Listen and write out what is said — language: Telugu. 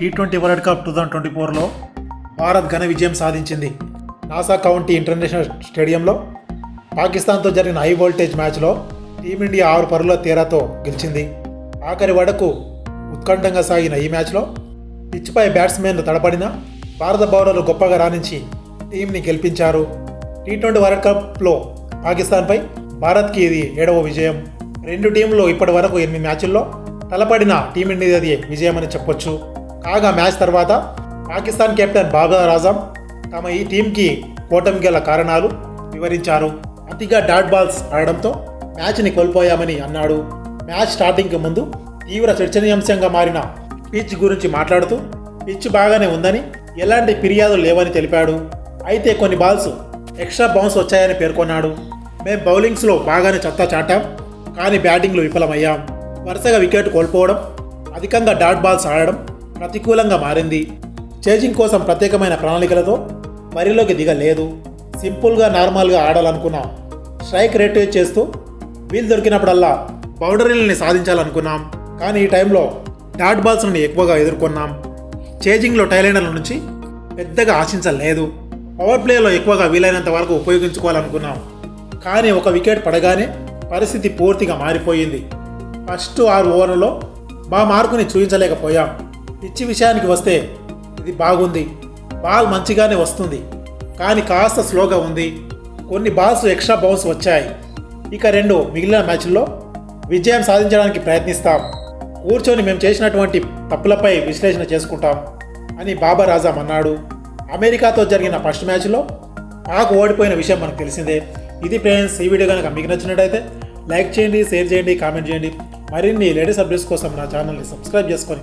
T twenty world cup two thousand twenty ఫోర్లో భారత్ ఘన విజయం సాధించింది. నాసా కౌంటీ ఇంటర్నేషనల్ స్టేడియంలో పాకిస్తాన్తో జరిగిన హై వోల్టేజ్ మ్యాచ్లో టీమిండియా ఆరు పరుల తేరాతో గెలిచింది. ఆఖరి వడకు ఉత్కంఠంగా సాగిన ఈ మ్యాచ్లో పిచ్పై బ్యాట్స్మెన్లు తడబడిన భారత బౌలర్లు గొప్పగా రాణించి టీంని గెలిపించారు. టీ ట్వంటీ వరల్డ్ కప్లో పాకిస్తాన్పై భారత్కి ఇది ఏడవ విజయం. రెండు టీంలు ఇప్పటి వరకు ఎనిమిది మ్యాచ్ల్లో తలపడిన టీమిండియాది విజయమని చెప్పొచ్చు. కాగా మ్యాచ్ తర్వాత పాకిస్తాన్ కెప్టెన్ బాబర్ ఆజం తమ ఈ టీంకి ఓటమి గల కారణాలు వివరించారు. అతిగా డాట్ బాల్స్ ఆడడంతో మ్యాచ్ని కోల్పోయామని అన్నాడు. మ్యాచ్ స్టార్టింగ్కి ముందు తీవ్ర చర్చనీయాంశంగా మారిన పిచ్ గురించి మాట్లాడుతూ పిచ్ బాగానే ఉందని ఎలాంటి ఫిర్యాదులు లేవని తెలిపాడు. అయితే కొన్ని బాల్స్ ఎక్స్ట్రా బౌన్స్ వచ్చాయని పేర్కొన్నాడు. మేం బౌలింగ్స్లో బాగానే చెత్త చాటాం కానీ బ్యాటింగ్లో విఫలమయ్యాం. వరుసగా వికెట్ కోల్పోవడం అధికంగా డాట్ బాల్స్ ఆడడం ప్రతికూలంగా మారింది. చేజింగ్ కోసం ప్రత్యేకమైన ప్రణాళికలతో బరిలోకి దిగలేదు. సింపుల్గా నార్మల్గా ఆడాలనుకున్నాం స్ట్రైక్ రేట్ చేస్తూ వీలు దొరికినప్పుడల్లా బౌండరీలని సాధించాలనుకున్నాం. కానీ ఈ టైంలో డాట్ బాల్స్ని ఎక్కువగా ఎదుర్కొన్నాం. చేజింగ్లో టైలెండర్ల నుంచి పెద్దగా ఆశించలేదు. పవర్ ప్లేలో ఎక్కువగా వీలైనంత వరకు ఉపయోగించుకోవాలనుకున్నాం. కానీ ఒక వికెట్ పడగానే పరిస్థితి పూర్తిగా మారిపోయింది. ఫస్ట్ ఆరు ఓవర్లలో మా మార్కుని చూపించలేకపోయాం. పిచ్చి విషయానికి వస్తే ఇది బాగుంది. బాల్ మంచిగానే వస్తుంది. కానీ కాస్త స్లోగా ఉంది. కొన్ని బాల్స్ ఎక్స్ట్రా బౌన్స్ వచ్చాయి. ఇక రెండు మిగిలిన మ్యాచ్ల్లో విజయం సాధించడానికి ప్రయత్నిస్తాం. కూర్చొని మేము చేసినటువంటి తప్పులపై విశ్లేషణ చేసుకుంటాం అని బాబర్ ఆజం అన్నాడు అమెరికాతో జరిగిన ఫస్ట్ మ్యాచ్లో పాక్ ఓడిపోయిన విషయం మనకు తెలిసిందే. ఇది ఫ్రెండ్స్ ఈ వీడియో కనుక మీకు నచ్చినట్టయితే లైక్ చేయండి షేర్ చేయండి కామెంట్ చేయండి. మరిన్ని లేటెస్ట్ అప్డేట్స్ కోసం నా ఛానల్ని సబ్స్క్రైబ్ చేసుకొని